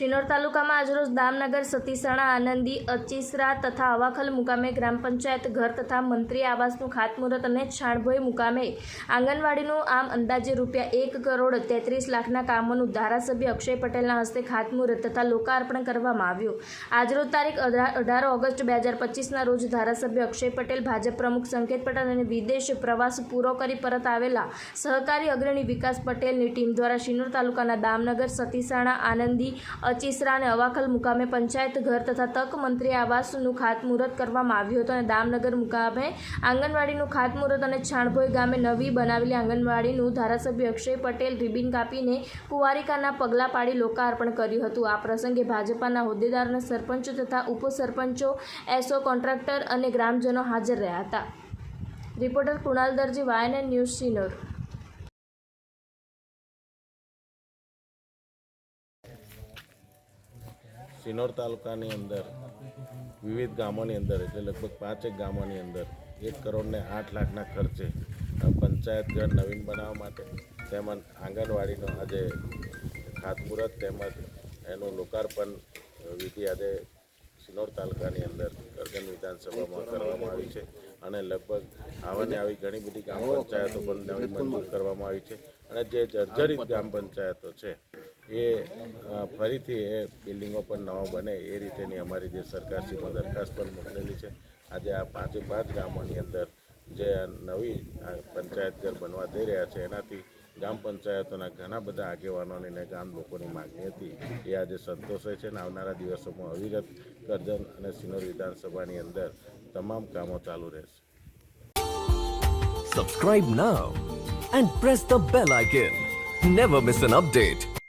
શિનોર તાલુકામાં આજરોજ દામનગર, સતીસણા, આનંદી, અચીસરા તથા અવાખલ મુકામે ગ્રામ પંચાયત ઘર તથા મંત્રી આવાસનું ખાતમુહૂર્ત અને છાણભોઈ મુકામે આંગણવાડીનું આમ અંદાજે રૂપિયા એક કરોડ તેત્રીસ લાખના કામોનું ધારાસભ્ય અક્ષય પટેલના હસ્તે ખાતમુહૂર્ત તથા લોકાર્પણ કરવામાં આવ્યું. આજરોજ તારીખ અઢાર ઓગસ્ટ બે હજાર પચીસના રોજ ધારાસભ્ય અક્ષય પટેલ, ભાજપ પ્રમુખ સંકેત પટેલ અને વિદેશ પ્રવાસ પૂરો કરી પરત આવેલા સહકારી અગ્રણી વિકાસ પટેલની ટીમ દ્વારા શિનોર તાલુકાના દામનગર, સતીસાણા, આનંદી અચીસરા અને અવાખલ મુકામે પંચાયત ઘર તથા તક મંત્રી આવાસનું ખાતમુહૂર્ત કરવામાં આવ્યું હતું અને દામનગર મુકામે આંગણવાડીનું ખાતમુહૂર્ત અને છાણભોઈ ગામે નવી બનાવેલી આંગણવાડીનું ધારાસભ્ય અક્ષય પટેલ રિબિન કાપીને કુંવારિકાના પગલાં પાડી લોકાર્પણ કર્યું હતું. આ પ્રસંગે ભાજપાના હોદ્દેદારોના સરપંચો તથા ઉપસરપંચો એસો કોન્ટ્રાક્ટર અને ગ્રામજનો હાજર રહ્યા હતા. રિપોર્ટર કુણાલ દરજી વાયન ન્યૂઝ સિનોર સિનોર તાલુકાની અંદર, વિવિધ ગામોની અંદર, એટલે લગભગ પાંચેક ગામોની અંદર, એક કરોડને આઠ લાખના ખર્ચે પંચાયત ઘર નવીન બનાવવા માટે તેમજ આંગણવાડીનો આજે ખાતમુહૂર્ત તેમજ એનું લોકાર્પણ વિધિ આજે સિનોર તાલુકાની અંદર કરજણ વિધાનસભામાં કરવામાં આવી છે અને લગભગ આવવાની આવી ઘણી બધી ગ્રામ પંચાયતો પણ નવી મંજૂર કરવામાં આવી છે અને જે જર્જરિત ગ્રામ પંચાયતો છે એ ફરીથી એ બિલ્ડિંગો પણ નવા બને. એ રીતેની અમારી જે સરકારશ્રીમાં દરખાસ્ત પણ મોકલેલી છે. આજે આ પાંચે પાંચ ગામોની અંદર જે નવી પંચાયત ઘર બનવા જઈ રહ્યા છે, એનાથી ગ્રામ પંચાયતોના ઘણા બધા આગેવાનોની ને ગામ લોકોની માગણી હતી. એ આજે સંતોષાય છે અને આવનારા દિવસોમાં અવિરત કરજણ અને સિનોર વિધાનસભાની અંદર તમામ કામો ચાલુ રહેશે. Subscribe now and press the bell icon never miss an update.